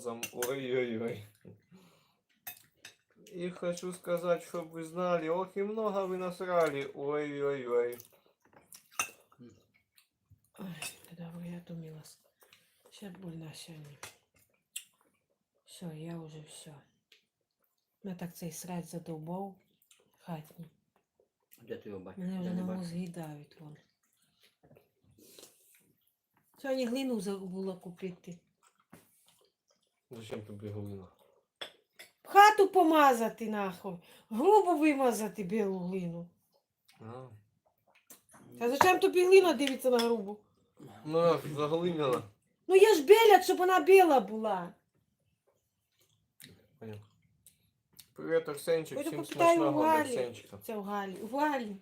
Зам- Ой-ой-ой. И хочу сказать, чтобы вы знали, ох и много вы насрали. Ой-ой-ой. Ой, добре, я томилась. Ще больна сьогодні. Все, я уже все. Мене так цей срать задовбав хатній. Де ти його бачиш? Мене Я вже не на бачу. мозги давить вон. Сьогодні глину забула купити. Зачем тобі глина? Хату помазати нахуй. Грубо вимазати білу глину. А. А зачем тобі глина дивиться на грубу? Ну, я ж заглиняла. Ну я ж белять, щоб вона біла була. Понятно. Привет, Арсенчик. Всім попитаю у смачного Галі. Арсенчика. Це в Галі. В Галі.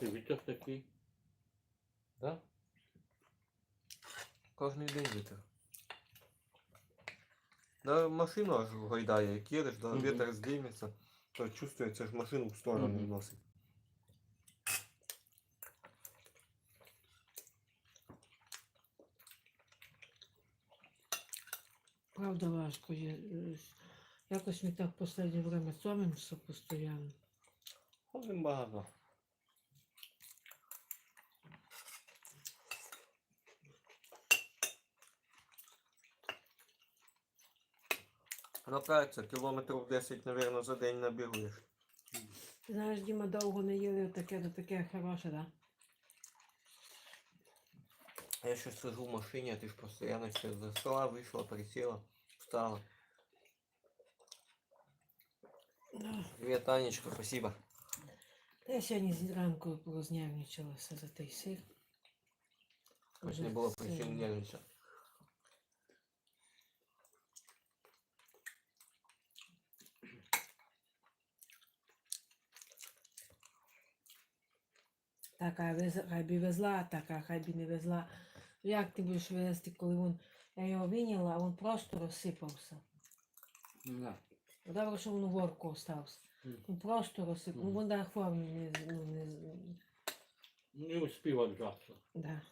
Ти вітер такий. Да? Кожний день вітер. Да, машину аж гойдає, як їдеш, да, Мгм. вітер здійметься, то чувствується, ж машину в сторону носить. Правда важко. є, е, Якось ми так в останнє время сомимося постійно. Ходим багато. Напраця, кілометрів 10, мабуть, за день набігуєш. Знаєш, Діма, довго не їли таке, то таке хороше, да? Я ще сижу в машині, а ти ж постійно все за стола вийшла, присіла, встала. Да. Привет, Танечка, спасибо. Я сьогодні зранку рознявничалася за той сир. Хоч не було причин нервничати. Така хай би везла, така хай би не везла. Як ти будеш везти, коли він, я його виняла, а він просто розсипався. Да. Добре, що він у ворку остався. Він просто розсипав. Ну, він формі не, ну, не, Не успів отжатися. да.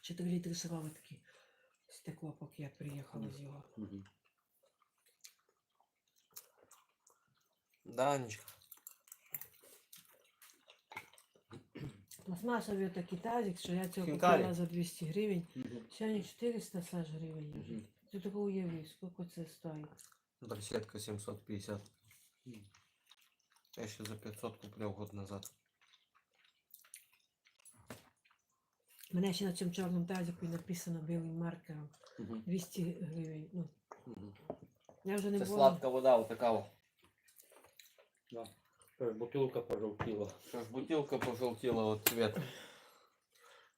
Чотири літри сироватки стекло, поки я приїхала з його. Данечка. Пластмасовий такий тазик, що я цього Хінкалі. купила за 200 гривень. Мгм. Сьогодні 400 Саш гривень. Мгм. Ти тако уяви, скільки це стоїть. Барсетка 750. Я ще за 500 купляв год назад. Мене ще на цьому чорному тазику написано білим маркером Мгм. 200 гривень. Ну, Мгм. я вже не Це була. сладка вода, отака. о. Ж, Бутилка пожовтіла. Що ж бутилка пожовтіла от цвета.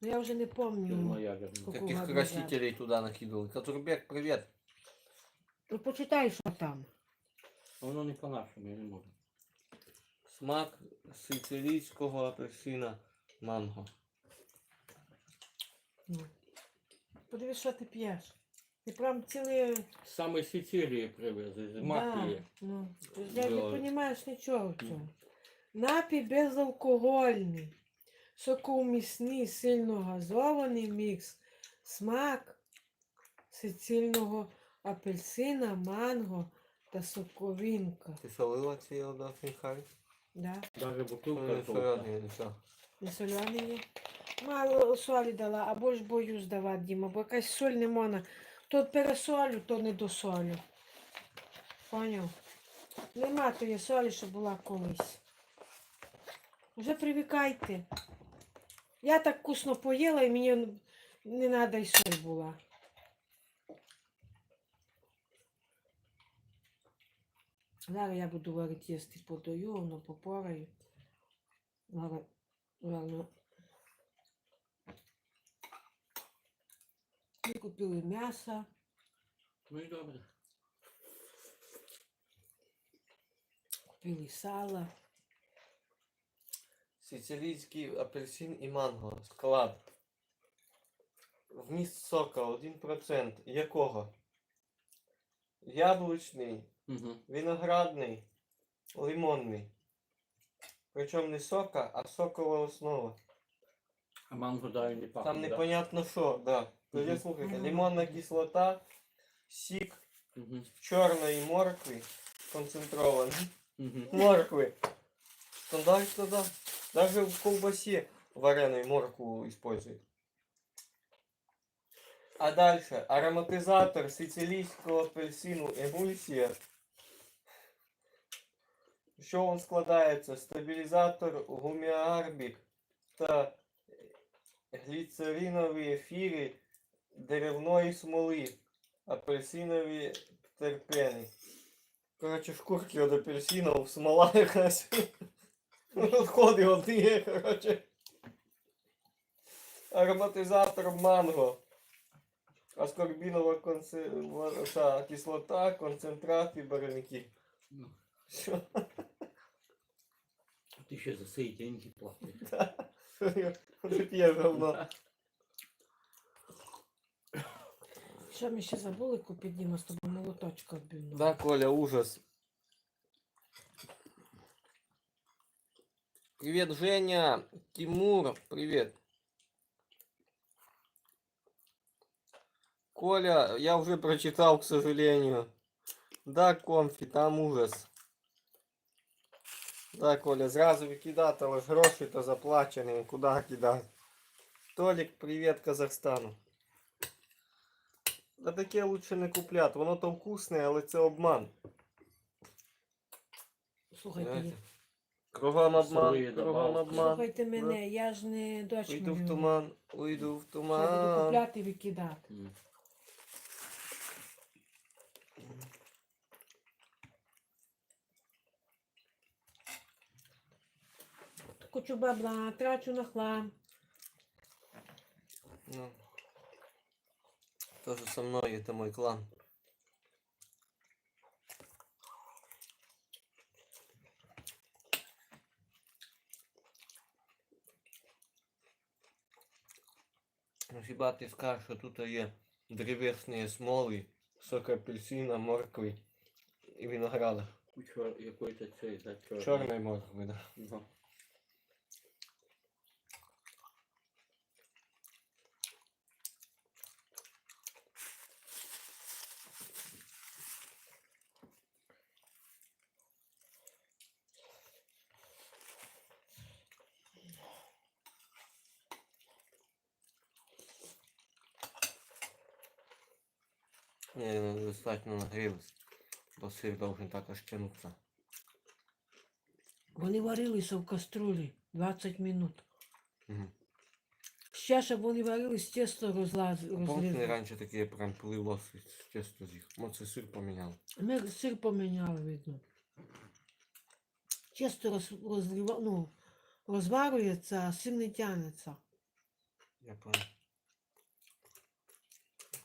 Ну, я вже не пам'ятаю. Скільки Каких год красителей туда накидывали. Катурбек, привет. Ну почитай, що там. Воно не по-нашому, я не можу. Смак сицилійського апельсина манго. Подивись, що ти п'єш. Ти прям цілий. Саме з Сицилії привезли, з Да, Мафії. ну, я не Ой. розумієш нічого в цьому. Напій безалкогольний, сокоумісний, сильно газований мікс, смак сицильного апельсина, манго та соковинка. Ти солила ці до хінкалі? Да? Даже Не жовта. соляний, все. Є. Мало солі дала, або ж боюсь давати, Діма, бо якась соль не можна. То пересолю, то не досолю. Поняв? Нема тої солі, що була колись. Вже привикайте. Я так вкусно поїла і мені не треба й соль була. Зараз я буду варити їсти подаю, воно попораю. Ладно. Ми купили м'ясо. Ну і добре. Купили сало. Сицилійський апельсин і манго. Склад. Вміст сока 1%. Якого? яблучний, Угу. виноградний, лимонний. Причому не сока, а сокова основа. А манго далі не пахне. Там непонятно що, да. Тоді Мгм. слухайте, Мгм. лимонна кислота, сік Угу. чорної моркви концентрований. Угу. Моркви. Стандартно, да. Даже в колбасе вареную моркву используют. А дальше ароматизатор сицилийского апельсину эмульсия. Що він складається? Стабілізатор гуміарбік та гліцеринові ефіри деревної смоли, апельсинові терпени. Короче, шкурки від апельсинів, смола якась. Відходи одні, короче. Ароматизатор манго. Аскорбінова конце... кислота, концентрат і барвники. Ну, Що? Ти ще за цей деньги платиш. Ти п'є говно. Що ми ще забули купити, Діма, з тобою молоточка відбивного? Да, Коля, ужас. Привет, Женя. Тимур, привет. Коля, я уже прочитал, к сожалению. Да, конфи, там ужас. Да, Коля, зразу викидати, але ж гроші то заплачені, куди кидати. Толік, привіт Казахстану. Да таке лучше не купляти, воно то вкусне, але це обман. Слухайте, Знаєте? Кругом обман, кругом добавки. обман. слухайте мене, я ж не дочь Уйду в туман, уйду в буду туман. купляти і викидати. М. Кучу бабла, трачу на хлам. Ну. Тоже со мной, это мой клан. Ну, хіба ти скажеш, що тут є древесні смоли, сок апельсина, моркви і винограда. Чор... якої-то цей, да, чорний. Чорної моркви, да. Ну. Не, достаточно нагрелось. Бо сыр должен так аж тянуться. Вони варилися в каструлі 20 минут. Мгм. Ще, щоб вони варились, тісто розлаз... Помните, розлізли. раніше таке прям плилося з тесто з їх. Може, сир поміняв. Ми сир поміняли, видно. Тісто роз... розлива... ну, розварюється, а сир не тягнеться. Я понял.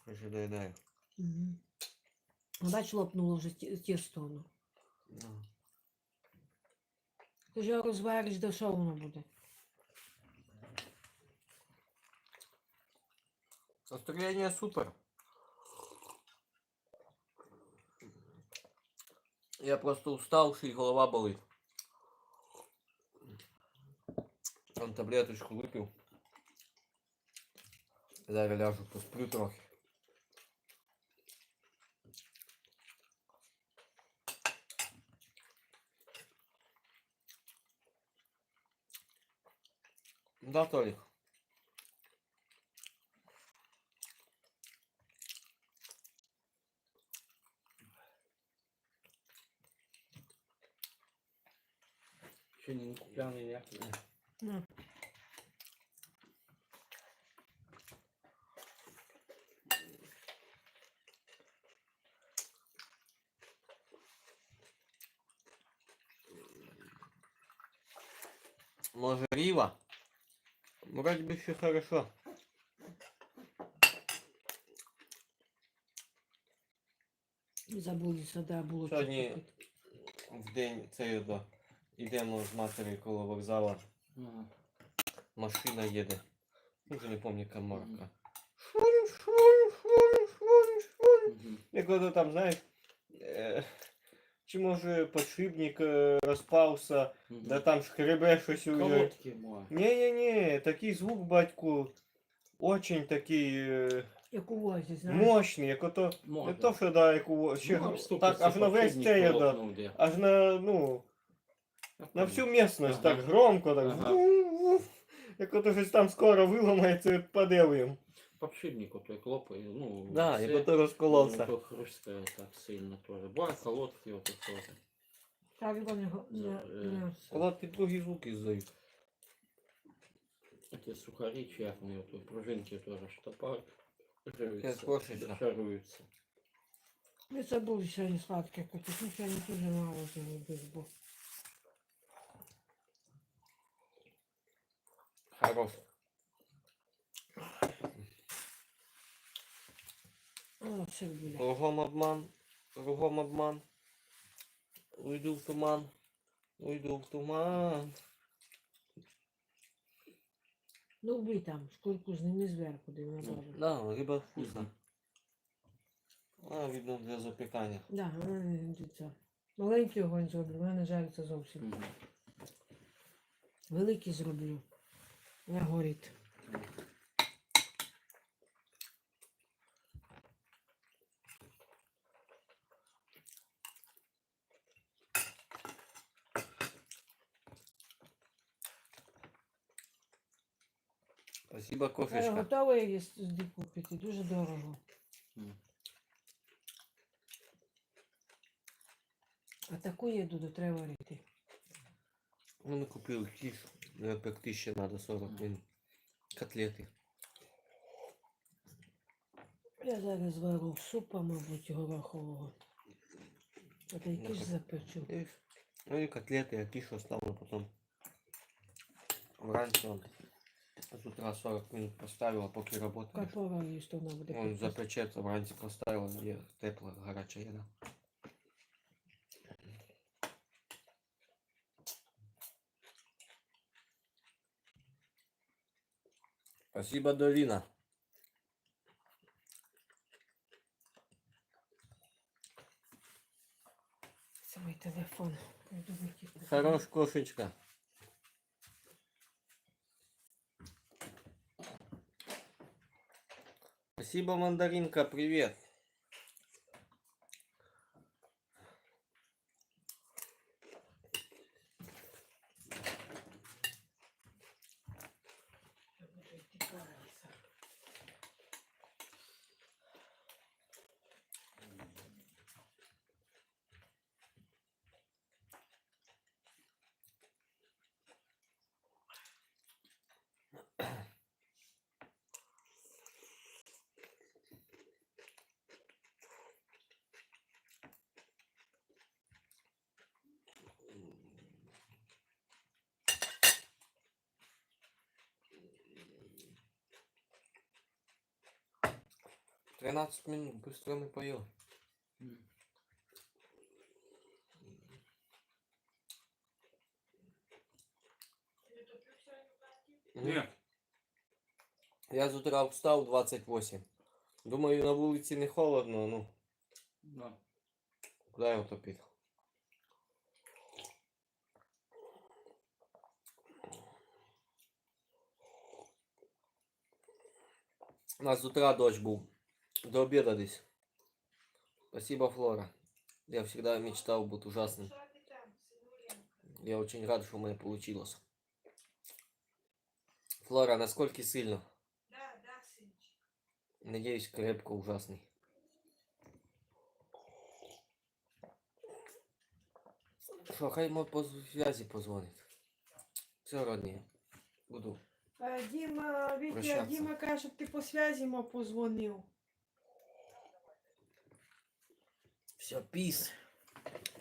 Хоч доїдаю. Угу. Бач, лопнуло вже ті- тісто воно. Ну. Ти ж його розвариш, до що воно буде? Настроєння супер. Я просто уставший, голова болить. Там таблеточку випив. Зараз ляжу, посплю трохи. Да, Толик. Ще не купляний ніякий. Ну. Може Рива? Вроде бы все хорошо. Забулися, да, було. Сьогодні-. В день цей до. Ідемо з матері коло вокзала. Ага. Машина їде. Уже не пам'ятаю, яка марка. Швунь, швунь, швунь, швунь. Мгм. Як ото там, знаєш, Е, чи може подшипник е, розпався, Мгм. да там шкребе щось у Колодки мой. Не-не-не, такий звук, батьку, очень такий е, Як у возі, знаєш. мощний, як ото, не то, що да, як у ще, Ну, так, аж на весь цей, да, аж на, ну, на всю місцевість, Ага. так громко, так, Ага. як ото щось там скоро виламається, паделуєм. Подшипник вот той клопає, ну, Да, все, як ото розколовся. ну, то так сильно тоже. Була колодки вот тоже. Так його не... не. Колодки другі звуки здають. Эти сухари чахные, вот пружинки тоже штопают. Як кошечка. Шаруются. Ми забули сьогодні сладке купити. Ну, сьогодні дуже мало зробив, бо Хорош. О, все буде. Кругом обман, кругом обман. Уйду в туман, уйду в туман. Ну, вбий там, шкурку зніми зверху, де вона Ну. добре. Да, риба вкусна. А, видно, для запікання. Да, вона не йдеться. Маленький огонь зроблю, вона не жариться зовсім. Великий зроблю. Вона горить. Спасибо, Е, кошечка. Готова її з- з купити, дуже дорого. А таку їду до треба варити. Ну, ми купили кіш. Е, Пекти ще треба 40 минут. Котлети. Я зараз вару супа, мабуть, горохового. А та якийсь так. запечу. Ну і котлети, а кіш оставлю потім. Вранці он з утра 40 минут поставила, поки работаєш. Капора її, що вона буде. Он запечеться, вранці поставила, є тепла, гаряча їда. Спасибо, Долина. Це мій телефон. Хорош, кошечка. Спасибо, мандаринка, привет. 13 минут, быстро мы поел. Нет. Я с утра встав 28. Думаю, на улице не холодно, ну. Да. Куда його топити? У нас з утра дождь был. До обіда десь. Спасибо, Флора. Я всегда мечтал быть ужасным. Я очень рад, что у меня получилось. Флора, насколько сильно? Да, да, синчик. Надеюсь, крепко ужасный. Що, хай мой по зв'язі позвонить. Все, родні. Буду. А, Діма, Вітя, Прощатися. Діма каже, щоб ти по зв'язі йому позвонив. Все, піс.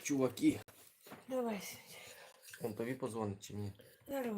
Чуваки. Давай. Он тобі позвонить чи ні? Здорово.